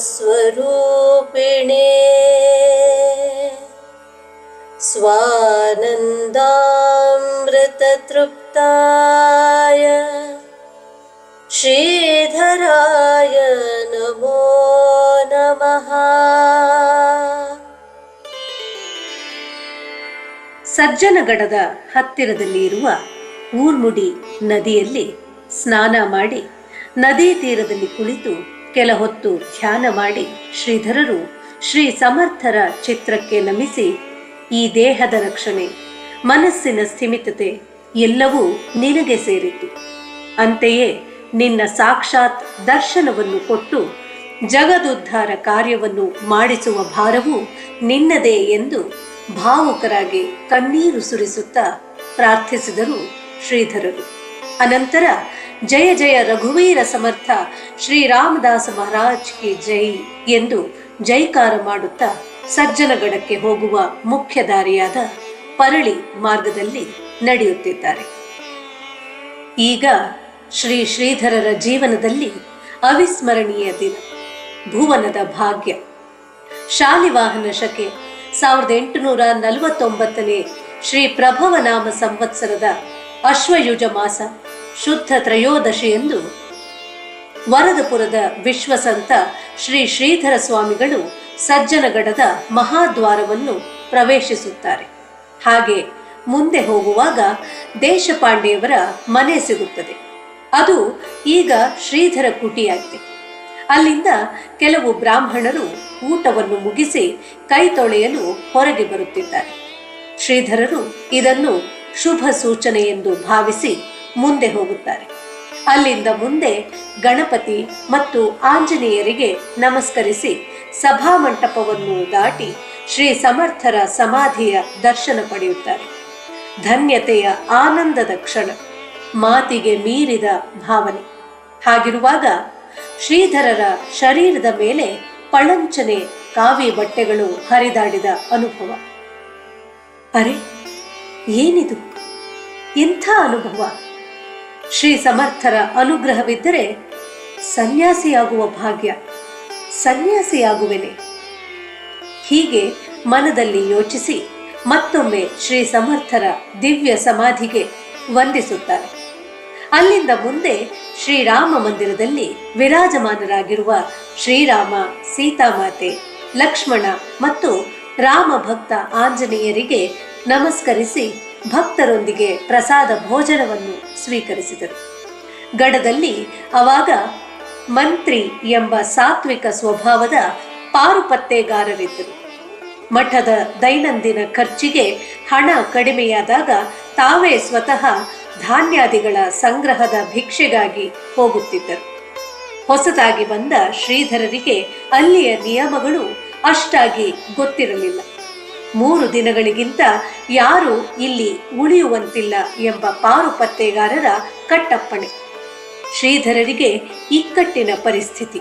सत्यधर्मस्वरूपिणे स्वानन्दामृततृप्ताय श्रीधराय नमो नमः ಸಜ್ಜನಗಡದ ಹತ್ತಿರದಲ್ಲಿ ಇರುವ ಊರ್ಮುಡಿ ನದಿಯಲ್ಲಿ ಸ್ನಾನ ಮಾಡಿ ನದಿ ತೀರದಲ್ಲಿ ಕುಳಿತು ಕೆಲ ಹೊತ್ತು ಧ್ಯಾನ ಮಾಡಿ ಶ್ರೀಧರರು ಶ್ರೀ ಸಮರ್ಥರ ಚಿತ್ರಕ್ಕೆ ನಮಿಸಿ ಈ ದೇಹದ ರಕ್ಷಣೆ, ಮನಸ್ಸಿನ ಸ್ಥಿಮಿತತೆ ಎಲ್ಲವೂ ನಿನಗೆ ಸೇರಿತು. ಅಂತೆಯೇ ನಿನ್ನ ಸಾಕ್ಷಾತ್ ದರ್ಶನವನ್ನು ಕೊಟ್ಟು ಜಗದುದ್ಧಾರ ಕಾರ್ಯವನ್ನು ಮಾಡಿಸುವ ಭಾರವು ನಿನ್ನದೇ ಎಂದು ಭಾವುಕರಾಗಿ ಕಣ್ಣೀರು ಸುರಿಸುತ್ತಾ ಪ್ರಾರ್ಥಿಸಿದರು ಶ್ರೀಧರರು. ಅನಂತರ ಜಯ ಜಯ ರಘುವೀರ ಸಮರ್ಥ ಶ್ರೀರಾಮದಾಸ ಮಹಾರಾಜ್ ಕಿ ಜೈ ಎಂದು ಜೈಕಾರ ಮಾಡುತ್ತಾ ಸಜ್ಜನಗಡಕ್ಕೆ ಹೋಗುವ ಮುಖ್ಯ ದಾರಿಯಾದ ಪರಳಿ ಮಾರ್ಗದಲ್ಲಿ ನಡೆಯುತ್ತಿದ್ದಾರೆ. ಈಗ ಶ್ರೀ ಶ್ರೀಧರರ ಜೀವನದಲ್ಲಿ ಅವಿಸ್ಮರಣೀಯ ದಿನ, ಭುವನದ ಭಾಗ್ಯ. ಶಾಲಿವಾಹನ ಶಕೆ ಸಾವಿರದ ಎಂಟುನೂರ ನಲವತ್ತೊಂಬತ್ತನೇ ಶ್ರೀ ಪ್ರಭವನಾಮ ಸಂವತ್ಸರದ ಅಶ್ವಯುಜ ಮಾಸ ಶುದ್ಧ ತ್ರಯೋದಶಿಯಂದು ವರದಪುರದ ವಿಶ್ವಸಂತ ಶ್ರೀ ಶ್ರೀಧರ ಸ್ವಾಮಿಗಳು ಸಜ್ಜನಗಡದ ಮಹಾದ್ವಾರವನ್ನು ಪ್ರವೇಶಿಸುತ್ತಾರೆ. ಹಾಗೆ ಮುಂದೆ ಹೋಗುವಾಗ ದೇಶಪಾಂಡೆಯವರ ಮನೆ ಸಿಗುತ್ತದೆ. ಅದು ಈಗ ಶ್ರೀಧರ ಕುಟಿಯಾಗಿದೆ. ಅಲ್ಲಿಂದ ಕೆಲವು ಬ್ರಾಹ್ಮಣರು ಊಟವನ್ನು ಮುಗಿಸಿ ಕೈ ತೊಳೆಯಲು ಹೊರಗೆ ಬರುತ್ತಿದ್ದಾರೆ. ಶ್ರೀಧರರು ಇದನ್ನು ಶುಭ ಸೂಚನೆ ಎಂದು ಭಾವಿಸಿ ಮುಂದೆ ಹೋಗುತ್ತಾರೆ. ಅಲ್ಲಿಂದ ಮುಂದೆ ಗಣಪತಿ ಮತ್ತು ಆಂಜನೇಯರಿಗೆ ನಮಸ್ಕರಿಸಿ ಸಭಾಮಂಟಪವನ್ನು ದಾಟಿ ಶ್ರೀ ಸಮರ್ಥರ ಸಮಾಧಿಯ ದರ್ಶನ ಪಡೆಯುತ್ತಾರೆ. ಧನ್ಯತೆಯ ಆನಂದದ ಕ್ಷಣ, ಮಾತಿಗೆ ಮೀರಿದ ಭಾವನೆ. ಹಾಗಿರುವಾಗ ಶ್ರೀಧರರ ಶರೀರದ ಮೇಲೆ ಪಳಂಚನೆ ಕಾವಿ ಬಟ್ಟೆಗಳು ಹರಿದಾಡಿದ ಅನುಭವ. ಅರೆ, ಏನಿದು? ಇಂಥ ಅನುಭವ? ಶ್ರೀ ಸಮರ್ಥರ ಅನುಗ್ರಹವಿದ್ದರೆ ಸನ್ಯಾಸಿಯಾಗುವ ಭಾಗ್ಯ, ಸನ್ಯಾಸಿಯಾಗುವೆನೆ. ಹೀಗೆ ಮನದಲ್ಲಿ ಯೋಚಿಸಿ ಮತ್ತೊಮ್ಮೆ ಶ್ರೀ ಸಮರ್ಥರ ದಿವ್ಯ ಸಮಾಧಿಗೆ ವಂದಿಸುತ್ತಾರೆ. ಅಲ್ಲಿಂದ ಮುಂದೆ ಶ್ರೀರಾಮ ಮಂದಿರದಲ್ಲಿ ವಿರಾಜಮಾನರಾಗಿರುವ ಶ್ರೀರಾಮ, ಸೀತಾಮಾತೆ, ಲಕ್ಷ್ಮಣ ಮತ್ತು ರಾಮ ಭಕ್ತ ಆಂಜನೇಯರಿಗೆ ನಮಸ್ಕರಿಸಿ ಭಕ್ತರೊಂದಿಗೆ ಪ್ರಸಾದ ಭೋಜನವನ್ನು ಸ್ವೀಕರಿಸಿದರು. ಗಡದಲ್ಲಿ ಅವಾಗ ಮಂತ್ರಿ ಎಂಬ ಸಾತ್ವಿಕ ಸ್ವಭಾವದ ಪಾರುಪತ್ತೆಗಾರರಿದ್ದರು. ಮಠದ ದೈನಂದಿನ ಖರ್ಚಿಗೆ ಹಣ ಕಡಿಮೆಯಾದಾಗ ತಾವೇ ಸ್ವತಃ ಧಾನ್ಯಾದಿಗಳ ಸಂಗ್ರಹದ ಭಿಕ್ಷೆಗಾಗಿ ಹೋಗುತ್ತಿದ್ದರು. ಹೊಸದಾಗಿ ಬಂದ ಶ್ರೀಧರರಿಗೆ ಅಲ್ಲಿಯ ನಿಯಮಗಳು ಅಷ್ಟಾಗಿ ಗೊತ್ತಿರಲಿಲ್ಲ. ಮೂರು ದಿನಗಳಿಗಿಂತ ಯಾರು ಇಲ್ಲಿ ಉಳಿಯುವಂತಿಲ್ಲ ಎಂಬ ಪಾರುಪತ್ತೆಗಾರರ ಕಟ್ಟಪ್ಪಣೆ. ಶ್ರೀಧರರಿಗೆ ಇಕ್ಕಟ್ಟಿನ ಪರಿಸ್ಥಿತಿ.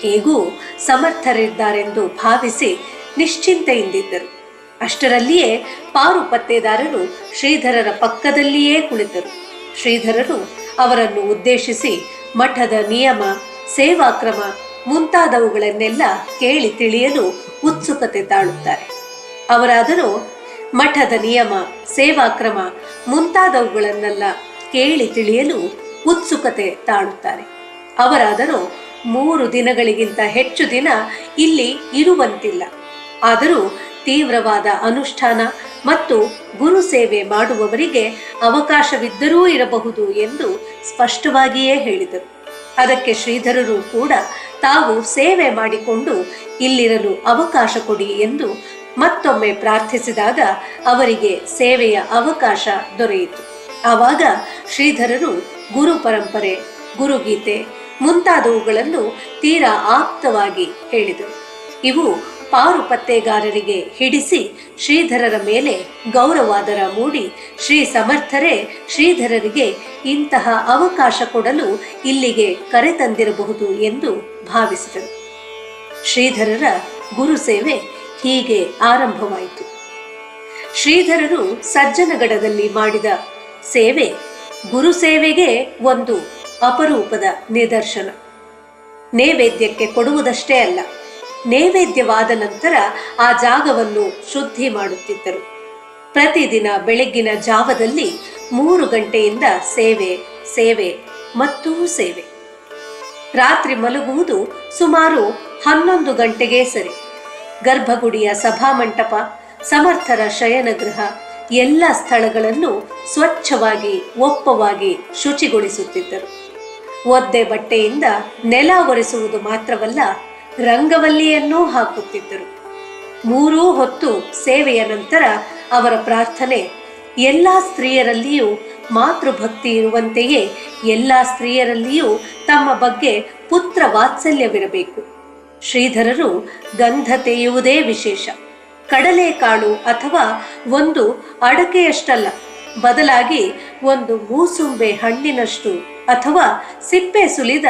ಹೇಗೂ ಸಮರ್ಥರಿದ್ದಾರೆಂದು ಭಾವಿಸಿ ನಿಶ್ಚಿಂತೆಯಿಂದಿದ್ದರು. ಅಷ್ಟರಲ್ಲಿಯೇ ಪಾರುಪತ್ತೆದಾರರು ಶ್ರೀಧರರ ಪಕ್ಕದಲ್ಲಿಯೇ ಕುಳಿತರು. ಶ್ರೀಧರರು ಅವರನ್ನು ಉದ್ದೇಶಿಸಿ ಮಠದ ನಿಯಮ, ಸೇವಾಕ್ರಮ ಮುಂತಾದವುಗಳನ್ನೆಲ್ಲ ಕೇಳಿ ತಿಳಿಯಲು ಉತ್ಸುಕತೆ ತಾಳುತ್ತಾರೆ. ಅವರಾದರೂ ಮಠದ ನಿಯಮ ಸೇವಾಕ್ರಮ ಮುಂತಾದವುಗಳನ್ನೆಲ್ಲ ಕೇಳಿ ತಿಳಿಯಲು ಉತ್ಸುಕತೆ ತಾಳುತ್ತಾರೆ. ಅವರಾದರೂ ಮೂರು ದಿನಗಳಿಗಿಂತ ಹೆಚ್ಚು ದಿನ ಇಲ್ಲಿ ಇರುವಂತಿಲ್ಲ. ಆದರೂ ತೀವ್ರವಾದ ಅನುಷ್ಠಾನ ಮತ್ತು ಗುರು ಸೇವೆ ಮಾಡುವವರಿಗೆ ಅವಕಾಶವಿದ್ದರೂ ಇರಬಹುದು ಎಂದು ಸ್ಪಷ್ಟವಾಗಿಯೇ ಹೇಳಿದರು. ಅದಕ್ಕೆ ಶ್ರೀಧರರು ಕೂಡ ತಾವು ಸೇವೆ ಮಾಡಿಕೊಂಡು ಇಲ್ಲಿರಲು ಅವಕಾಶ ಕೊಡಿ ಎಂದು ಮತ್ತೊಮ್ಮೆ ಪ್ರಾರ್ಥಿಸಿದಾಗ ಅವರಿಗೆ ಸೇವೆಯ ಅವಕಾಶ ದೊರೆಯಿತು. ಆವಾಗ ಶ್ರೀಧರರು ಗುರು ಪರಂಪರೆ, ಗುರುಗೀತೆ ಮುಂತಾದವುಗಳನ್ನು ತೀರಾ ಆಪ್ತವಾಗಿ ಹೇಳಿದರು. ಇವು ಪಾರುಪತ್ತೆಗಾರರಿಗೆ ಹಿಡಿಸಿ ಶ್ರೀಧರರ ಮೇಲೆ ಗೌರವಾದರ ಮೂಡಿ ಶ್ರೀ ಸಮರ್ಥರೇ ಶ್ರೀಧರರಿಗೆ ಇಂತಹ ಅವಕಾಶ ಕೊಡಲು ಇಲ್ಲಿಗೆ ಕರೆತಂದಿರಬಹುದು ಎಂದು ಭಾವಿಸಿದರು. ಶ್ರೀಧರರ ಗುರು ಸೇವೆ ಹೀಗೆ ಆರಂಭವಾಯಿತು. ಶ್ರೀಧರರು ಸಜ್ಜನಗಡದಲ್ಲಿ ಮಾಡಿದ ಸೇವೆ ಗುರು ಸೇವೆಗೆ ಒಂದು ಅಪರೂಪದ ನಿದರ್ಶನ. ನೈವೇದ್ಯಕ್ಕೆ ಕೊಡುವುದಷ್ಟೇ ಅಲ್ಲ, ನೈವೇದ್ಯವಾದ ನಂತರ ಆ ಜಾಗವನ್ನು ಶುದ್ಧಿ ಮಾಡುತ್ತಿದ್ದರು. ಪ್ರತಿದಿನ ಬೆಳಗ್ಗಿನ ಜಾವದಲ್ಲಿ ಮೂರು ಗಂಟೆಯಿಂದ ಸೇವೆ ಸೇವೆ ಮತ್ತು ಸೇವೆ. ರಾತ್ರಿ ಮಲಗುವುದು ಸುಮಾರು ಹನ್ನೊಂದು ಗಂಟೆಗೆ ಸರಿ. ಗರ್ಭಗುಡಿಯ ಸಭಾಮಂಟಪ ಸಮರ್ಥರ ಶಯನಗೃಹ ಎಲ್ಲ ಸ್ಥಳಗಳನ್ನು ಸ್ವಚ್ಛವಾಗಿ, ಒಪ್ಪವಾಗಿ ಶುಚಿಗೊಳಿಸುತ್ತಿದ್ದರು. ಒದ್ದೆ ಬಟ್ಟೆಯಿಂದ ನೆಲ ಒರೆಸುವುದು ಮಾತ್ರವಲ್ಲ, ರಂಗವಲ್ಲಿಯನ್ನೂ ಹಾಕುತ್ತಿದ್ದರು. ಮೂರೂ ಹೊತ್ತು ಸೇವೆಯ ನಂತರ ಅವರ ಪ್ರಾರ್ಥನೆ, ಎಲ್ಲ ಸ್ತ್ರೀಯರಲ್ಲಿಯೂ ಮಾತೃಭಕ್ತಿ ಇರುವಂತೆಯೇ ಎಲ್ಲ ಸ್ತ್ರೀಯರಲ್ಲಿಯೂ ತಮ್ಮ ಬಗ್ಗೆ ಪುತ್ರ ವಾತ್ಸಲ್ಯವಿರಬೇಕು. ಶ್ರೀಧರರು ಗಂಧ ತೆಯುವುದೇ ವಿಶೇಷ ಕಡಲೆಕಾಳು ಅಥವಾ ಒಂದು ಅಡಕೆಯಷ್ಟಲ್ಲ, ಬದಲಾಗಿ ಒಂದು ಮೂಸುಂಬೆ ಹಣ್ಣಿನಷ್ಟು ಅಥವಾ ಸಿಪ್ಪೆ ಸುಲಿದ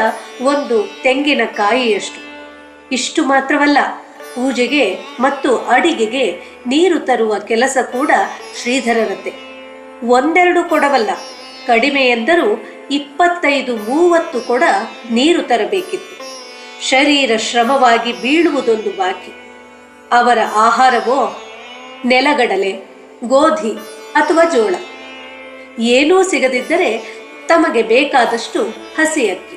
ಒಂದು ತೆಂಗಿನಕಾಯಿಯಷ್ಟು. ಇಷ್ಟು ಮಾತ್ರವಲ್ಲ, ಪೂಜೆಗೆ ಮತ್ತು ಅಡಿಗೆಗೆ ನೀರು ತರುವ ಕೆಲಸ ಕೂಡ ಶ್ರೀಧರರದ್ದೇ. ಒಂದೆರಡು ಕೊಡವಲ್ಲ, ಕಡಿಮೆ ಎಂದರೂ ಇಪ್ಪತ್ತೈದು ಮೂವತ್ತು ಕೊಡ ನೀರು ತರಬೇಕಿತ್ತು. ಶರೀರ ಶ್ರಮವಾಗಿ ಬೀಳುವುದೊಂದು ಬಾಕಿ. ಅವರ ಆಹಾರವೋ ನೆಲಗಡಲೆ, ಗೋಧಿ ಅಥವಾ ಜೋಳ. ಏನೂ ಸಿಗದಿದ್ದರೆ ತಮಗೆ ಬೇಕಾದಷ್ಟು ಹಸಿ ಅಕ್ಕಿ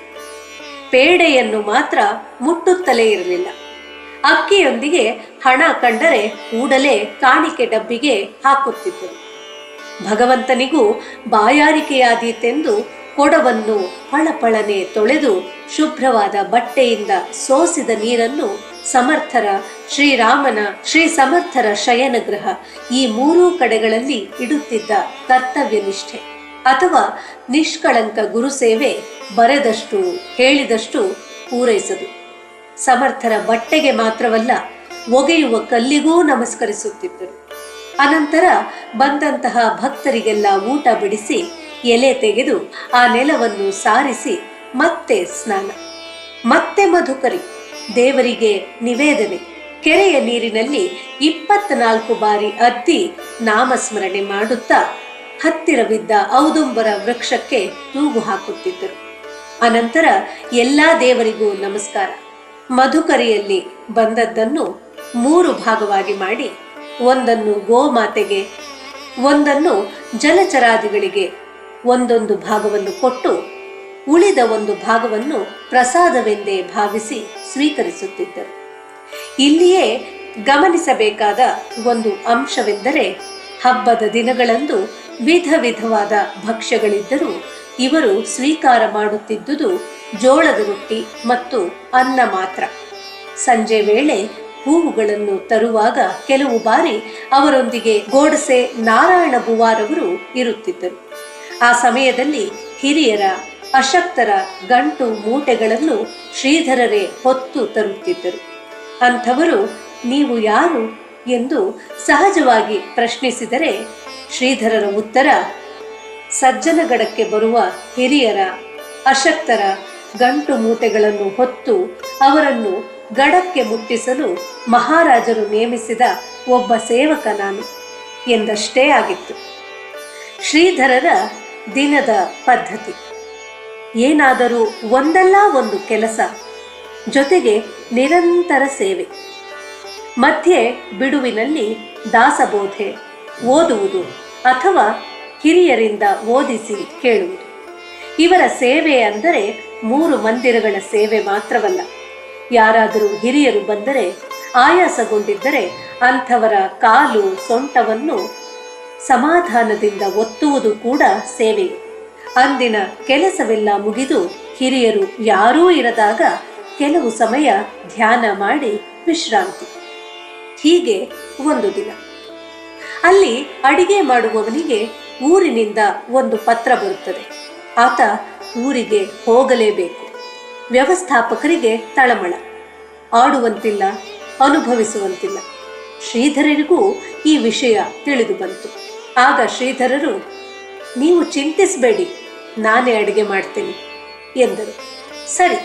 ಪೇಡೆಯನ್ನು ಮಾತ್ರ ಮುಟ್ಟುತ್ತಲೇ ಇರಲಿಲ್ಲ. ಅಕ್ಕಿಯೊಂದಿಗೆ ಹಣ ಕಂಡರೆ ಕೂಡಲೇ ಕಾಣಿಕೆ ಡಬ್ಬಿಗೆ ಹಾಕುತ್ತಿದ್ದರು. ಭಗವಂತನಿಗೂ ಬಾಯಾರಿಕೆಯಾದೀತೆಂದು ಕೊಡವನ್ನು ಪಳಪಳನೆ ತೊಳೆದು ಶುಭ್ರವಾದ ಬಟ್ಟೆಯಿಂದ ಸೋಸಿದ ನೀರನ್ನು ಸಮರ್ಥರ ಶ್ರೀರಾಮನ, ಶ್ರೀ ಸಮರ್ಥರ ಶಯನಗೃಹ ಈ ಮೂರೂ ಕಡೆಗಳಲ್ಲಿ ಇಡುತ್ತಿದ್ದ ಕರ್ತವ್ಯ ನಿಷ್ಠೆ ಅಥವಾ ನಿಷ್ಕಳಂಕ ಗುರುಸೇವೆ ಬರೆದಷ್ಟು, ಹೇಳಿದಷ್ಟು ಪೂರೈಸದು. ಸಮರ್ಥರ ಬಟ್ಟೆಗೆ ಮಾತ್ರವಲ್ಲ, ಒಗೆಯುವ ಕಲ್ಲಿಗೂ ನಮಸ್ಕರಿಸುತ್ತಿದ್ದರು. ಅನಂತರ ಬಂದಂತಹ ಭಕ್ತರಿಗೆಲ್ಲ ಊಟ ಬಿಡಿಸಿ ಎಲೆ ತೆಗೆದು ಆ ನೆಲವನ್ನು ಸಾರಿಸಿ ಮತ್ತೆ ಸ್ನಾನ. ಮತ್ತೆ ಮಧುಕರಿ. ದೇವರಿಗೆ ನಿವೇದನೆ. ಕೆರೆಯ ನೀರಿನಲ್ಲಿ ಇಪ್ಪತ್ನಾಲ್ಕು ಬಾರಿ ಅದ್ದಿ ನಾಮಸ್ಮರಣೆ ಮಾಡುತ್ತಾ ಹತ್ತಿರವಿದ್ದ ಔದುಂಬರ ವೃಕ್ಷಕ್ಕೆ ತೂಗು ಹಾಕುತ್ತಿದ್ದರು. ಅನಂತರ ಎಲ್ಲಾ ದೇವರಿಗೂ ನಮಸ್ಕಾರ. ಮಧುಕರಿಯಲ್ಲಿ ಬಂದದ್ದನ್ನು ಮೂರು ಭಾಗವಾಗಿ ಮಾಡಿ, ಒಂದನ್ನು ಗೋಮಾತೆಗೆ, ಒಂದನ್ನು ಜಲಚರಾದಿಗಳಿಗೆ ಒಂದೊಂದು ಭಾಗವನ್ನು ಕೊಟ್ಟು ಉಳಿದ ಒಂದು ಭಾಗವನ್ನು ಪ್ರಸಾದವೆಂದೇ ಭಾವಿಸಿ ಸ್ವೀಕರಿಸುತ್ತಿದ್ದರು. ಇಲ್ಲಿಯೇ ಗಮನಿಸಬೇಕಾದ ಒಂದು ಅಂಶವೆಂದರೆ ಹಬ್ಬದ ದಿನಗಳಂದು ವಿಧ ವಿಧವಾದ ಭಕ್ಷ್ಯಗಳಿದ್ದರೂ ಇವರು ಸ್ವೀಕಾರ ಮಾಡುತ್ತಿದ್ದುದು ಜೋಳದ ರೊಟ್ಟಿ ಮತ್ತು ಅನ್ನ ಮಾತ್ರ. ಸಂಜೆ ವೇಳೆ ಹೂವುಗಳನ್ನು ತರುವಾಗ ಕೆಲವು ಬಾರಿ ಅವರೊಂದಿಗೆ ಗೋಡಸೆ ನಾರಾಯಣ ಬುವಾರವರು ಇರುತ್ತಿದ್ದರು. ಆ ಸಮಯದಲ್ಲಿ ಹಿರಿಯರ, ಅಶಕ್ತರ ಗಂಟು ಮೂಟೆಗಳನ್ನು ಶ್ರೀಧರರೇ ಹೊತ್ತು ತರುತ್ತಿದ್ದರು. ಅಂಥವರು ನೀವು ಯಾರು ಎಂದು ಸಹಜವಾಗಿ ಪ್ರಶ್ನಿಸಿದರೆ ಶ್ರೀಧರರ ಉತ್ತರ, ಸಜ್ಜನಗಡಕ್ಕೆ ಬರುವ ಹಿರಿಯರ, ಅಶಕ್ತರ ಗಂಟು ಮೂಟೆಗಳನ್ನು ಹೊತ್ತು ಅವರನ್ನು ಗಡಕ್ಕೆ ಮುಟ್ಟಿಸಲು ಮಹಾರಾಜರು ನೇಮಿಸಿದ ಒಬ್ಬ ಸೇವಕ ನಾನು ಎಂದಷ್ಟೇ ಆಗಿತ್ತು. ಶ್ರೀಧರರ ದಿನದ ಪದ್ಧತಿ. ಏನಾದರೂ ಒಂದಲ್ಲ ಒಂದು ಕೆಲಸ, ಜೊತೆಗೆ ನಿರಂತರ ಸೇವೆ. ಮಧ್ಯೆ ಬಿಡುವಿನಲ್ಲಿ ದಾಸಬೋಧೆ, ಓದುವುದು ಅಥವಾ ಹಿರಿಯರಿಂದ ಓದಿಸಿ ಕೇಳುವುದು. ಇವರ ಸೇವೆ ಅಂದರೆ ಮೂರು ಮಂದಿರಗಳ ಸೇವೆ ಮಾತ್ರವಲ್ಲ. ಯಾರಾದರೂ ಹಿರಿಯರು ಬಂದರೆ ಆಯಾಸಗೊಂಡಿದ್ದರೆ ಅಂಥವರ ಕಾಲು ಸೊಂಟವನ್ನು ಸಮಾಧಾನದಿಂದ ಒತ್ತುವುದು ಕೂಡ ಸೇವೆ. ಅಂದಿನ ಕೆಲಸವೆಲ್ಲ ಮುಗಿದು ಹಿರಿಯರು ಯಾರೂ ಇರದಾಗ ಕೆಲವು ಸಮಯ ಧ್ಯಾನ ಮಾಡಿ ವಿಶ್ರಾಂತಿ. ಹೀಗೆ ಒಂದು ದಿನ. ಅಲ್ಲಿ ಅಡಿಗೆ ಮಾಡುವವನಿಗೆ ಊರಿನಿಂದ ಒಂದು ಪತ್ರ ಬರುತ್ತದೆ. ಆತ ಊರಿಗೆ ಹೋಗಲೇಬೇಕು. ವ್ಯವಸ್ಥಾಪಕರಿಗೆ ತಳಮಳ. ಆಡುವಂತಿಲ್ಲ, ಅನುಭವಿಸುವಂತಿಲ್ಲ. ಶ್ರೀಧರರಿಗೂ ಈ ವಿಷಯ ತಿಳಿದು ಬಂತು. ಆಗ ಶ್ರೀಧರರು, ನೀವು ಚಿಂತಿಸಬೇಡಿ, ನಾನೇ ಅಡುಗೆ ಮಾಡ್ತೀನಿ, ಎಂದರು. ಸರಿ,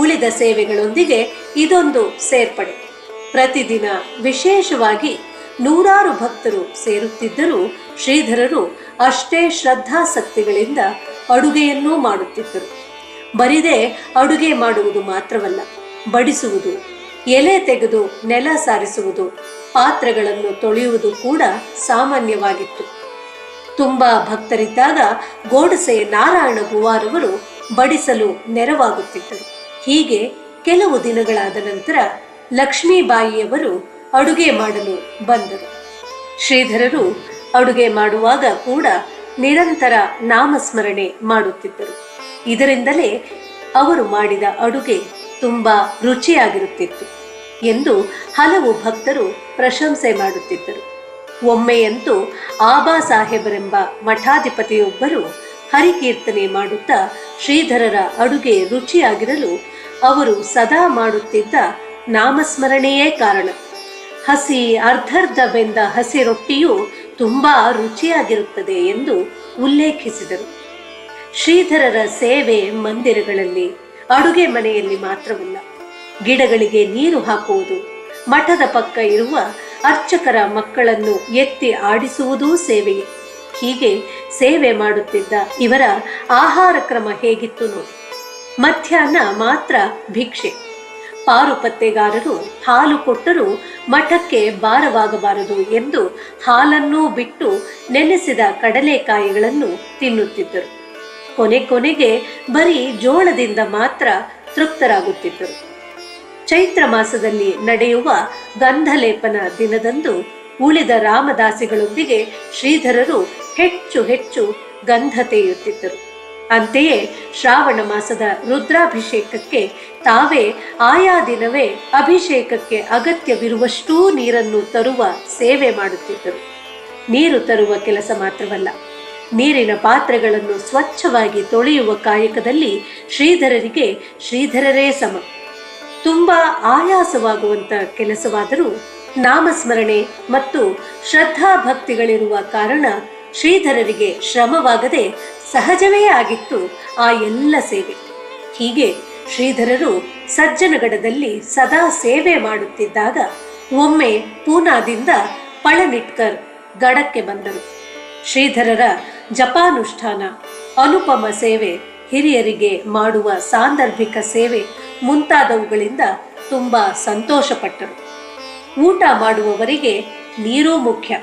ಉಳಿದ ಸೇವೆಗಳೊಂದಿಗೆ ಇದೊಂದು ಸೇರ್ಪಡೆ. ಪ್ರತಿದಿನ ವಿಶೇಷವಾಗಿ ನೂರಾರು ಭಕ್ತರು ಸೇರುತ್ತಿದ್ದರೂ ಶ್ರೀಧರರು ಅಷ್ಟೇ ಶ್ರದ್ಧಾಸಕ್ತಿಗಳಿಂದ ಅಡುಗೆಯನ್ನೂ ಮಾಡುತ್ತಿದ್ದರು. ಬರಿದೇ ಅಡುಗೆ ಮಾಡುವುದು ಮಾತ್ರವಲ್ಲ, ಬಡಿಸುವುದು, ಎಲೆ ತೆಗೆದು ನೆಲ ಸಾರಿಸುವುದು ಪಾತ್ರೆಗಳನ್ನು ತೊಳೆಯುವುದು ಕೂಡ ಸಾಮಾನ್ಯವಾಗಿತ್ತು. ತುಂಬಾ ಭಕ್ತರಿದ್ದಾಗ ಗೋಡಸೆ ನಾರಾಯಣ ಗುವಾರವರು ಬಡಿಸಲು ನೆರವಾಗುತ್ತಿದ್ದರು. ಹೀಗೆ ಕೆಲವು ದಿನಗಳಾದ ನಂತರ ಲಕ್ಷ್ಮೀಬಾಯಿಯವರು ಅಡುಗೆ ಮಾಡಲು ಬಂದರು. ಶ್ರೀಧರರು ಅಡುಗೆ ಮಾಡುವಾಗ ಕೂಡ ನಿರಂತರ ನಾಮಸ್ಮರಣೆ ಮಾಡುತ್ತಿದ್ದರು. ಇದರಿಂದಲೇ ಅವರು ಮಾಡಿದ ಅಡುಗೆ ತುಂಬಾ ರುಚಿಯಾಗಿರುತ್ತಿತ್ತು. ಎಂದು ಹಲವು ಭಕ್ತರು ಪ್ರಶಂಸೆ ಮಾಡುತ್ತಿದ್ದರು. ಒಮ್ಮೆಯಂತೂ ಆಬಾ ಸಾಹೇಬರೆಂಬ ಮಠಾಧಿಪತಿಯೊಬ್ಬರು ಹರಿಕೀರ್ತನೆ ಮಾಡುತ್ತಾ ಶ್ರೀಧರರ ಅಡುಗೆ ರುಚಿಯಾಗಿರಲು ಅವರು ಸದಾ ಮಾಡುತ್ತಿದ್ದ ನಾಮಸ್ಮರಣೆಯೇ ಕಾರಣ. ಹಸಿ ಅರ್ಧರ್ಧ ಬೆಂದ ಹಸಿ ರೊಟ್ಟಿಯು ತುಂಬಾ ರುಚಿಯಾಗಿರುತ್ತದೆ ಎಂದು ಉಲ್ಲೇಖಿಸಿದರು. ಶ್ರೀಧರರ ಸೇವೆ ಮಂದಿರಗಳಲ್ಲಿ, ಅಡುಗೆ ಮನೆಯಲ್ಲಿ ಮಾತ್ರವಲ್ಲ ಗಿಡಗಳಿಗೆ ನೀರು ಹಾಕುವುದು. ಮಠದ ಪಕ್ಕ ಇರುವ ಅರ್ಚಕರ ಮಕ್ಕಳನ್ನು ಎತ್ತಿ ಆಡಿಸುವುದೂ ಸೇವೆಯೇ. ಹೀಗೆ ಸೇವೆ ಮಾಡುತ್ತಿದ್ದ ಇವರ ಆಹಾರ ಕ್ರಮ ಹೇಗಿತ್ತು ನೋಡಿ. ಮಧ್ಯಾಹ್ನ ಮಾತ್ರ ಭಿಕ್ಷೆ. ಪಾರುಪತ್ತೆಗಾರರು ಹಾಲು ಕೊಟ್ಟರೂ ಮಠಕ್ಕೆ ಭಾರವಾಗಬಾರದು ಎಂದು ಹಾಲನ್ನೂ ಬಿಟ್ಟು ನೆನೆಸಿದ ಕಡಲೆಕಾಯಿಗಳನ್ನು ತಿನ್ನುತ್ತಿದ್ದರು. ಕೊನೆ ಕೊನೆಗೆ ಬರೀ ಜೋಳದಿಂದ ಮಾತ್ರ ತೃಪ್ತರಾಗುತ್ತಿದ್ದರು. ಚೈತ್ರ ಮಾಸದಲ್ಲಿ ನಡೆಯುವ ಗಂಧಲೇಪನ ದಿನದಂದು ಉಳಿದ ರಾಮದಾಸಿಗಳೊಂದಿಗೆ ಶ್ರೀಧರರು ಹೆಚ್ಚು ಹೆಚ್ಚು ಗಂಧ ತೆಗೆಯುತ್ತಿದ್ದರು ಅಂತೆಯೇ ಶ್ರಾವಣ ಮಾಸದ ರುದ್ರಾಭಿಷೇಕಕ್ಕೆ ತಾವೇ ಆಯಾ ದಿನವೇ ಅಭಿಷೇಕಕ್ಕೆ ಅಗತ್ಯವಿರುವಷ್ಟೂ ನೀರನ್ನು ತರುವ ಸೇವೆ ಮಾಡುತ್ತಿದ್ದರು. ನೀರು ತರುವ ಕೆಲಸ ಮಾತ್ರವಲ್ಲ, ನೀರಿನ ಪಾತ್ರೆಗಳನ್ನು ಸ್ವಚ್ಛವಾಗಿ ತೊಳೆಯುವ ಕಾಯಕದಲ್ಲಿ ಶ್ರೀಧರರಿಗೆ ಶ್ರೀಧರರೇ ಸಮ. ತುಂಬಾ ಆಯಾಸವಾಗುವಂತ ಕೆಲಸವಾದರೂ ನಾಮಸ್ಮರಣೆ ಮತ್ತು ಶ್ರದ್ಧಾಭಕ್ತಿಗಳಿರುವ ಕಾರಣ ಶ್ರೀಧರರಿಗೆ ಶ್ರಮವಾಗದೆ ಸಹಜವೇ ಆಗಿತ್ತು ಆ ಎಲ್ಲ ಸೇವೆ. ಹೀಗೆ ಶ್ರೀಧರರು ಸಜ್ಜನಗಡದಲ್ಲಿ ಸದಾ ಸೇವೆ ಮಾಡುತ್ತಿದ್ದಾಗ ಒಮ್ಮೆ ಪೂನಾದಿಂದ ಪಳನಿಟ್ಕರ್ ಗಡಕ್ಕೆ ಬಂದರು. ಶ್ರೀಧರರ ಜಪಾನುಷ್ಠಾನ, ಅನುಪಮ ಸೇವೆ ಹಿರಿಯರಿಗೆ ಮಾಡುವ ಸಾಂದರ್ಭಿಕ ಸೇವೆ ಮುಂತಾದವುಗಳಿಂದ ತುಂಬಾ ಸಂತೋಷಪಟ್ಟರು. ಊಟ ಮಾಡುವವರಿಗೆ ನೀರೂ ಮುಖ್ಯ.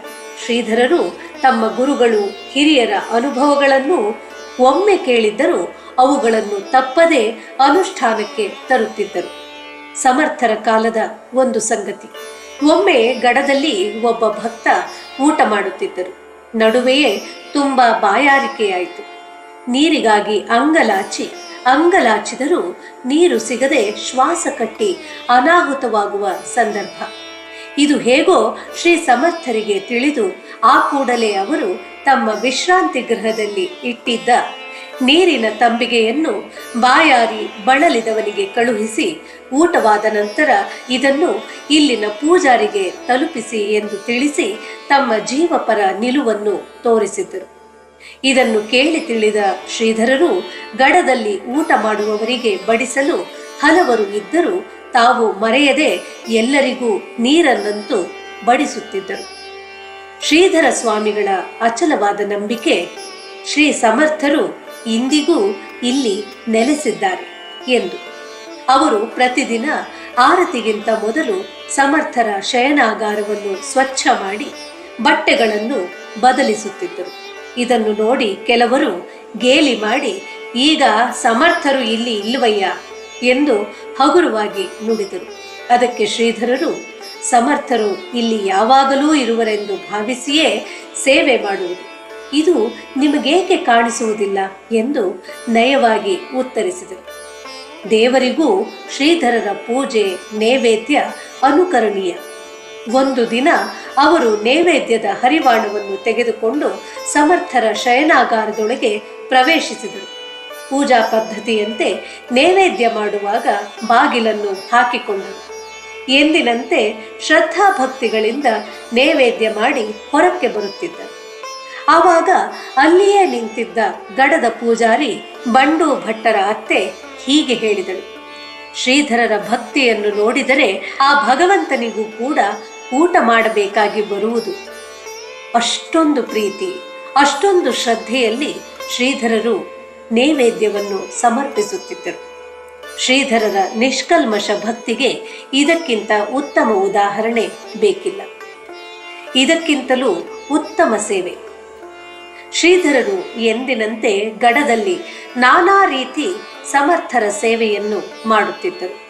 ಶ್ರೀಧರರು ತಮ್ಮ ಗುರುಗಳು ಹಿರಿಯರ ಅನುಭವಗಳನ್ನು ಒಮ್ಮೆ ಕೇಳಿದ್ದರೂ ಅವುಗಳನ್ನು ತಪ್ಪದೆ ಅನುಷ್ಠಾನಕ್ಕೆ ತರುತ್ತಿದ್ದರು. ಸಮರ್ಥರ ಕಾಲದ ಒಂದು ಸಂಗತಿ. ಒಮ್ಮೆ ಗಡದಲ್ಲಿ ಒಬ್ಬ ಭಕ್ತ ಊಟ ಮಾಡುತ್ತಿದ್ದರು. ನಡುವೆಯೇ ತುಂಬಾ ಬಾಯಾರಿಕೆಯಾಯಿತು. ನೀರಿಗಾಗಿ ಅಂಗಲಾಚಿ. ಅಂಗಲಾಚಿದರೂ ನೀರು ಸಿಗದೆ ಶ್ವಾಸ ಕಟ್ಟಿ ಅನಾಹುತವಾಗುವ ಸಂದರ್ಭ. ಇದು ಹೇಗೋ ಶ್ರೀ ಸಮರ್ಥರಿಗೆ ತಿಳಿದು ಆ ಕೂಡಲೇ ಅವರು ತಮ್ಮ ವಿಶ್ರಾಂತಿ ಗೃಹದಲ್ಲಿ ಇಟ್ಟಿದ್ದ ನೀರಿನ ತಂಬಿಗೆಯನ್ನು ಬಾಯಾರಿ ಬಳಲಿದವನಿಗೆ ಕಳುಹಿಸಿ ಊಟವಾದ ನಂತರ ಇದನ್ನು ಇಲ್ಲಿನ ಪೂಜಾರಿಗೆ ತಲುಪಿಸಿ ಎಂದು ತಿಳಿಸಿ ತಮ್ಮ ಜೀವಪರ ನಿಲುವನ್ನು ತೋರಿಸಿದ್ದರು ಇದನ್ನು ಕೇಳಿ ತಿಳಿದ ಶ್ರೀಧರರು ಗಡದಲ್ಲಿ ಊಟ ಮಾಡುವವರಿಗೆ ಬಡಿಸಲು ಹಲವರು ಇದ್ದರೂ ತಾವು ಮರೆಯದೆ ಎಲ್ಲರಿಗೂ ನೀರನ್ನಂತೂ ಬಡಿಸುತ್ತಿದ್ದರು. ಶ್ರೀಧರ ಸ್ವಾಮಿಗಳ ಅಚಲವಾದ ನಂಬಿಕೆ ಶ್ರೀ ಸಮರ್ಥರು ಇಂದಿಗೂ ಇಲ್ಲಿ ನೆಲೆಸಿದ್ದಾರೆ ಎಂದು. ಅವರು ಪ್ರತಿದಿನ ಆರತಿಗಿಂತ ಮೊದಲು ಸಮರ್ಥರ ಶಯನಾಗಾರವನ್ನು ಸ್ವಚ್ಛ ಮಾಡಿ ಬಟ್ಟೆಗಳನ್ನು ಬದಲಿಸುತ್ತಿದ್ದರು. ಇದನ್ನು ನೋಡಿ ಕೆಲವರು ಗೇಲಿ ಮಾಡಿ, ಈಗ ಸಮರ್ಥರು ಇಲ್ಲಿ ಇಲ್ಲವಯ್ಯ ಎಂದು ಹಗುರವಾಗಿ ನುಡಿದರು. ಅದಕ್ಕೆ ಶ್ರೀಧರರು, ಸಮರ್ಥರು ಇಲ್ಲಿ ಯಾವಾಗಲೂ ಇರುವರೆಂದು ಭಾವಿಸಿಯೇ ಸೇವೆ ಮಾಡುವುದು. ಇದು ನಿಮಗೇಕೆ ಕಾಣಿಸುವುದಿಲ್ಲ? ಎಂದು ನಯವಾಗಿ ಉತ್ತರಿಸಿದರು. ದೇವರಿಗೂ ಶ್ರೀಧರರ ಪೂಜೆ ನೈವೇದ್ಯ ಅನುಕರಣೀಯ. ಒಂದು ದಿನ ಅವರು ನೈವೇದ್ಯದ ಹರಿವಾಣವನ್ನು ತೆಗೆದುಕೊಂಡು ಸಮರ್ಥರ ಶಯನಾಗಾರದೊಳಗೆ ಪ್ರವೇಶಿಸಿದರು. ಪೂಜಾ ಪದ್ಧತಿಯಂತೆ ನೈವೇದ್ಯ ಮಾಡುವಾಗ ಬಾಗಿಲನ್ನು ಹಾಕಿಕೊಂಡರು. ಎಂದಿನಂತೆ ಶ್ರದ್ಧಾಭಕ್ತಿಗಳಿಂದ ನೈವೇದ್ಯ ಮಾಡಿ ಹೊರಕ್ಕೆ ಬರುತ್ತಿದ್ದರು. ಆವಾಗ ಅಲ್ಲಿಯೇ ನಿಂತಿದ್ದ ಗಡದ ಪೂಜಾರಿ ಬಂಡು ಭಟ್ಟರ ಅತ್ತೆ ಹೀಗೆ ಹೇಳಿದಳು. ಶ್ರೀಧರರ ಭಕ್ತಿಯನ್ನು ನೋಡಿದರೆ ಆ ಭಗವಂತನಿಗೂ ಕೂಡ ಊಟ ಮಾಡಬೇಕಾಗಿ ಬರುವುದು. ಅಷ್ಟೊಂದು ಪ್ರೀತಿ, ಅಷ್ಟೊಂದು ಶ್ರದ್ಧೆಯಲ್ಲಿ ಶ್ರೀಧರರು ನೈವೇದ್ಯವನ್ನು ಸಮರ್ಪಿಸುತ್ತಿದ್ದರು. ಶ್ರೀಧರರ ನಿಷ್ಕಲ್ಮಶ ಭಕ್ತಿಗೆ ಇದಕ್ಕಿಂತ ಉತ್ತಮ ಉದಾಹರಣೆ ಬೇಕಿಲ್ಲ. ಇದಕ್ಕಿಂತಲೂ ಉತ್ತಮ ಸೇವೆ. ಶ್ರೀಧರರು ಎಂದಿನಂತೆ ಗಡದಲ್ಲಿ ನಾನಾ ರೀತಿ ಸಮರ್ಥರ ಸೇವೆಯನ್ನು ಮಾಡುತ್ತಿದ್ದರು.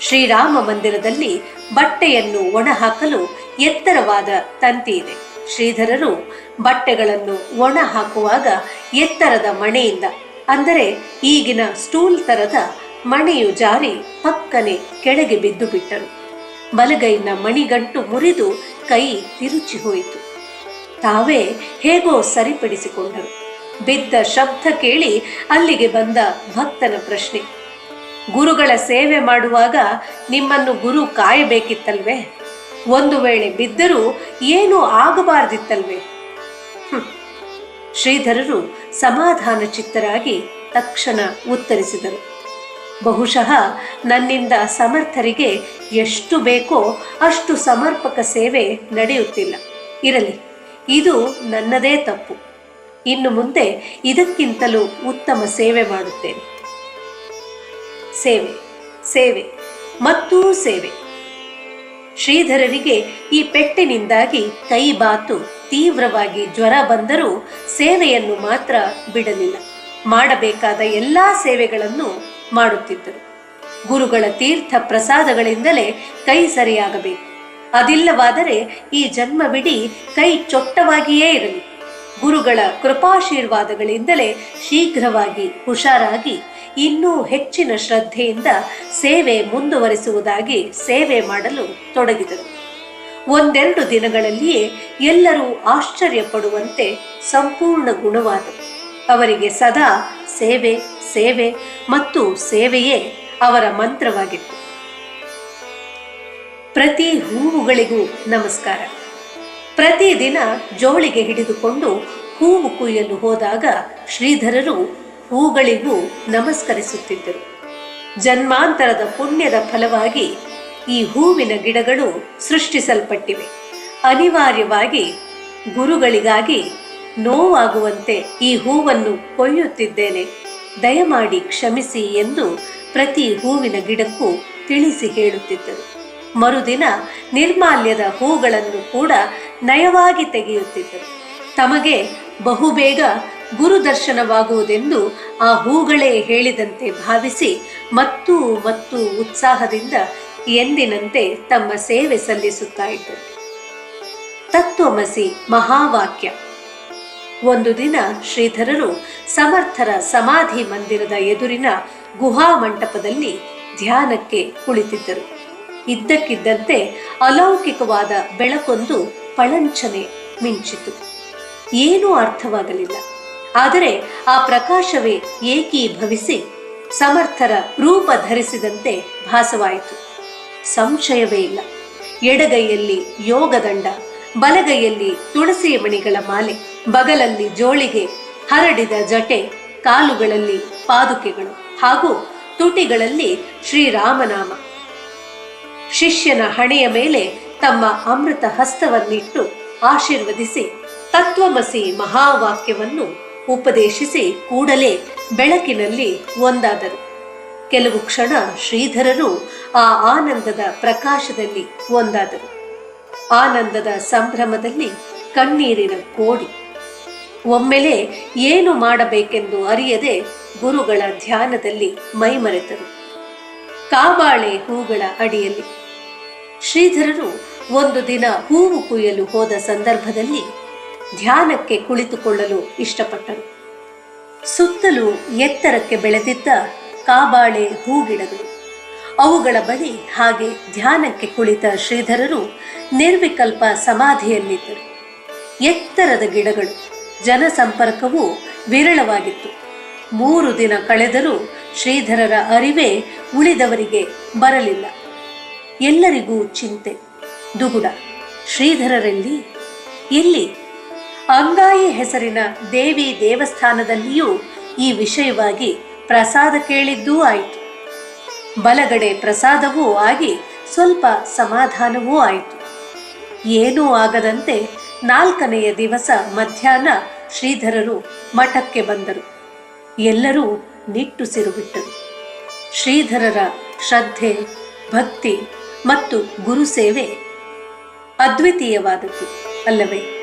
ಶ್ರೀರಾಮ ಮಂದಿರದಲ್ಲಿ ಬಟ್ಟೆಯನ್ನು ಒಣಹಾಕಲು ಎತ್ತರವಾದ ತಂತಿ ಇದೆ. ಶ್ರೀಧರರು ಬಟ್ಟೆಗಳನ್ನು ಒಣ ಹಾಕುವಾಗ ಎತ್ತರದ ಮಣೆಯಿಂದ, ಅಂದರೆ ಈಗಿನ ಸ್ಟೂಲ್ ತರದ ಮಣೆಯು ಜಾರಿ ಪಕ್ಕನೆ ಕೆಳಗೆ ಬಿದ್ದು ಬಿಟ್ಟರು. ಬಲಗೈನ ಮಣಿಗಂಟು ಮುರಿದು ಕೈ ತಿರುಚಿ ಹೋಯಿತು. ತಾವೇ ಹೇಗೋ ಸರಿಪಡಿಸಿಕೊಂಡರು. ಬಿದ್ದ ಶಬ್ದ ಕೇಳಿ ಅಲ್ಲಿಗೆ ಬಂದ ಭಕ್ತನ ಪ್ರಶ್ನೆ ಗುರುಗಳ ಸೇವೆ ಮಾಡುವಾಗ ನಿಮ್ಮನ್ನು ಗುರು ಕಾಯಬೇಕಿತ್ತಲ್ವೇ? ಒಂದು ವೇಳೆ ಬಿದ್ದರೂ ಏನೂ ಆಗಬಾರದಿತ್ತಲ್ವೇ? ಶ್ರೀಧರರು ಸಮಾಧಾನ ಚಿತ್ತರಾಗಿ ತಕ್ಷಣ ಉತ್ತರಿಸಿದರು. ಬಹುಶಃ ನನ್ನಿಂದ ಸಮರ್ಥರಿಗೆ ಎಷ್ಟು ಬೇಕೋ ಅಷ್ಟು ಸಮರ್ಪಕ ಸೇವೆ ನಡೆಯುತ್ತಿಲ್ಲ. ಇರಲಿ, ಇದು ನನ್ನದೇ ತಪ್ಪು. ಇನ್ನು ಮುಂದೆ ಇದಕ್ಕಿಂತಲೂ ಉತ್ತಮ ಸೇವೆ ಮಾಡುತ್ತೇನೆ. ಸೇವೆ ಸೇವೆ, ಮತ್ತೂ ಸೇವೆ. ಶ್ರೀಧರರಿಗೆ ಈ ಪೆಟ್ಟಿನಿಂದಾಗಿ ಕೈ ಬಾತು ತೀವ್ರವಾಗಿ ಜ್ವರ ಬಂದರೂ ಸೇವೆಯನ್ನು ಮಾತ್ರ ಬಿಡಲಿಲ್ಲ. ಮಾಡಬೇಕಾದ ಎಲ್ಲಾ ಸೇವೆಗಳನ್ನು ಮಾಡುತ್ತಿದ್ದರು. ಗುರುಗಳ ತೀರ್ಥ ಪ್ರಸಾದಗಳಿಂದಲೇ ಕೈ ಸರಿಯಾಗಬೇಕು. ಅದಿಲ್ಲವಾದರೆ ಈ ಜನ್ಮವಿಡೀ ಕೈ ಚೊಟ್ಟವಾಗಿಯೇ ಇರಲಿ. ಗುರುಗಳ ಕೃಪಾಶೀರ್ವಾದಗಳಿಂದಲೇ ಶೀಘ್ರವಾಗಿ ಹುಷಾರಾಗಿ, ಇನ್ನೂ ಹೆಚ್ಚಿನ ಶ್ರದ್ಧೆಯಿಂದ ಸೇವೆ ಮುಂದುವರಿಸುವುದಾಗಿ ಸೇವೆ ಮಾಡಲು ತೊಡಗಿದರು. ಒಂದೆರಡು ದಿನಗಳಲ್ಲಿಯೇ ಎಲ್ಲರೂ ಆಶ್ಚರ್ಯ ಪಡುವಂತೆ ಸಂಪೂರ್ಣ ಗುಣವಾದರು ಅವರಿಗೆ ಸದಾ ಸೇವೆ ಸೇವೆ ಮತ್ತು ಸೇವೆಯೇ ಅವರ ಮಂತ್ರವಾಗಿತ್ತು. ಪ್ರತಿ ಹೂವುಗಳಿಗೂ ನಮಸ್ಕಾರ. ಪ್ರತಿದಿನ ಜೋಳಿಗೆ ಹಿಡಿದುಕೊಂಡು ಹೂವು ಕುಯ್ಯಲು ಹೋದಾಗ ಶ್ರೀಧರರು ಹೂಗಳಿಗೂ ನಮಸ್ಕರಿಸುತ್ತಿದ್ದರು. ಜನ್ಮಾಂತರದ ಪುಣ್ಯದ ಫಲವಾಗಿ ಈ ಹೂವಿನ ಗಿಡಗಳು ಸೃಷ್ಟಿಸಲ್ಪಟ್ಟಿವೆ. ಅನಿವಾರ್ಯವಾಗಿ ಗುರುಗಳಿಗಾಗಿ ನೋವಾಗುವಂತೆ ಈ ಹೂವನ್ನು ಕೊಯ್ಯುತ್ತಿದ್ದೇನೆ. ದಯಮಾಡಿ ಕ್ಷಮಿಸಿ ಎಂದು ಪ್ರತಿ ಹೂವಿನ ಗಿಡಕ್ಕೂ ತಿಳಿಸಿ ಹೇಳುತ್ತಿದ್ದರು. ಮರುದಿನ ನಿರ್ಮಾಲ್ಯದ ಹೂಗಳನ್ನು ಕೂಡ ನಯವಾಗಿ ತೆಗೆಯುತ್ತಿದ್ದರು. ತಮಗೆ ಬಹುಬೇಗ ಗುರುದರ್ಶನವಾಗುವುದೆಂದು ಆ ಹೂಗಳೇ ಹೇಳಿದಂತೆ ಭಾವಿಸಿ ಮತ್ತೂ ಮತ್ತು ಉತ್ಸಾಹದಿಂದ ಎಂದಿನಂತೆ ತಮ್ಮ ಸೇವೆ ಸಲ್ಲಿಸುತ್ತಾ ಇದ್ದರು. ತತ್ವಮಸಿ ಮಹಾವಾಕ್ಯ. ಒಂದು ದಿನ ಶ್ರೀಧರರು ಸಮರ್ಥರ ಸಮಾಧಿ ಮಂದಿರದ ಎದುರಿನ ಗುಹಾ ಮಂಟಪದಲ್ಲಿ ಧ್ಯಾನಕ್ಕೆ ಕುಳಿತಿದ್ದರು. ಇದ್ದಕ್ಕಿದ್ದಂತೆ ಅಲೌಕಿಕವಾದ ಬೆಳಕೊಂದು ಪಳಂಚನೆ ಮಿಂಚಿತು. ಏನೂ ಅರ್ಥವಾಗಲಿಲ್ಲ. ಆದರೆ ಆ ಪ್ರಕಾಶವೇ ಏಕೀಭವಿಸಿ ಸಮರ್ಥರ ರೂಪ ಧರಿಸಿದಂತೆ ಭಾಸವಾಯಿತು. ಸಂಶಯವೇ ಇಲ್ಲ. ಎಡಗೈಯಲ್ಲಿ ಯೋಗದಂಡ, ಬಲಗೈಯಲ್ಲಿ ತುಳಸಿ ಮಣಿಗಳ ಮಾಲೆ, ಬಗಲಲ್ಲಿ ಜೋಳಿಗೆ ಹರಡಿದ ಜಟೆ, ಕಾಲುಗಳಲ್ಲಿ ಪಾದುಕೆಗಳು ಹಾಗೂ ತುಟಿಗಳಲ್ಲಿ ಶ್ರೀರಾಮನಾಮ. ಶಿಷ್ಯನ ಹಣೆಯ ಮೇಲೆ ತಮ್ಮ ಅಮೃತ ಹಸ್ತವನ್ನಿಟ್ಟು ಆಶೀರ್ವದಿಸಿ ತತ್ವಮಸಿ ಮಹಾವಾಕ್ಯವನ್ನು ಉಪದೇಶಿಸಿ ಕೂಡಲೇ ಬೆಳಕಿನಲ್ಲಿ ಒಂದಾದರು. ಕೆಲವು ಕ್ಷಣ ಶ್ರೀಧರರು ಆ ಆನಂದದ ಪ್ರಕಾಶದಲ್ಲಿ ಒಂದಾದರು. ಆನಂದದ ಸಂಭ್ರಮದಲ್ಲಿ ಕಣ್ಣೀರಿನ ಕೋಡಿ. ಒಮ್ಮೆಲೆ ಏನು ಮಾಡಬೇಕೆಂದು ಅರಿಯದೆ ಗುರುಗಳ ಧ್ಯಾನದಲ್ಲಿ ಮೈಮರೆತರು. ಕಾಬಾಳೆ ಹೂಗಳ ಅಡಿಯಲ್ಲಿ ಶ್ರೀಧರರು ಒಂದು ದಿನ ಹೂವು ಕುಯ್ಯಲು ಹೋದ ಸಂದರ್ಭದಲ್ಲಿ ಧ್ಯಾನಕ್ಕೆ ಕುಳಿತುಕೊಳ್ಳಲು ಇಷ್ಟಪಟ್ಟರು. ಸುತ್ತಲೂ ಎತ್ತರಕ್ಕೆ ಬೆಳೆದಿದ್ದ ಕಾಬಾಳೆ ಹೂಗಿಡಗಳು. ಅವುಗಳ ಬಳಿ ಹಾಗೆ ಧ್ಯಾನಕ್ಕೆ ಕುಳಿತ ಶ್ರೀಧರರು ನಿರ್ವಿಕಲ್ಪ ಸಮಾಧಿಯಲ್ಲಿದ್ದರು. ಎತ್ತರದ ಗಿಡಗಳು, ಜನಸಂಪರ್ಕವು ವಿರಳವಾಗಿತ್ತು. ಮೂರು ದಿನ ಕಳೆದರೂ ಶ್ರೀಧರರ ಅರಿವೇ ಉಳಿದವರಿಗೆ ಬರಲಿಲ್ಲ. ಎಲ್ಲರಿಗೂ ಚಿಂತೆ. ದುಗುಡ, ಶ್ರೀಧರರಲ್ಲಿ? ಇಲ್ಲಿ ಅಂಗಾಯಿ ಹೆಸರಿನ ದೇವಿ ದೇವಸ್ಥಾನದಲ್ಲಿಯೂ ಈ ವಿಷಯವಾಗಿ ಪ್ರಸಾದ ಕೇಳಿದ್ದೂ ಆಯಿತು. ಬಲಗಡೆ ಪ್ರಸಾದವೂ ಆಗಿ ಸ್ವಲ್ಪ ಸಮಾಧಾನವೂ ಆಯಿತು. ಏನೂ ಆಗದಂತೆ ನಾಲ್ಕನೆಯ ದಿವಸ ಮಧ್ಯಾಹ್ನ ಶ್ರೀಧರರು ಮಠಕ್ಕೆ ಬಂದರು. ಎಲ್ಲರೂ ನಿಟ್ಟುಸಿರು ಬಿಟ್ಟರು. ಶ್ರೀಧರರ ಶ್ರದ್ಧೆ, ಭಕ್ತಿ ಮತ್ತು ಗುರು ಸೇವೆ ಅದ್ವಿತೀಯವಾದದ್ದು ಅಲ್ಲವೇ?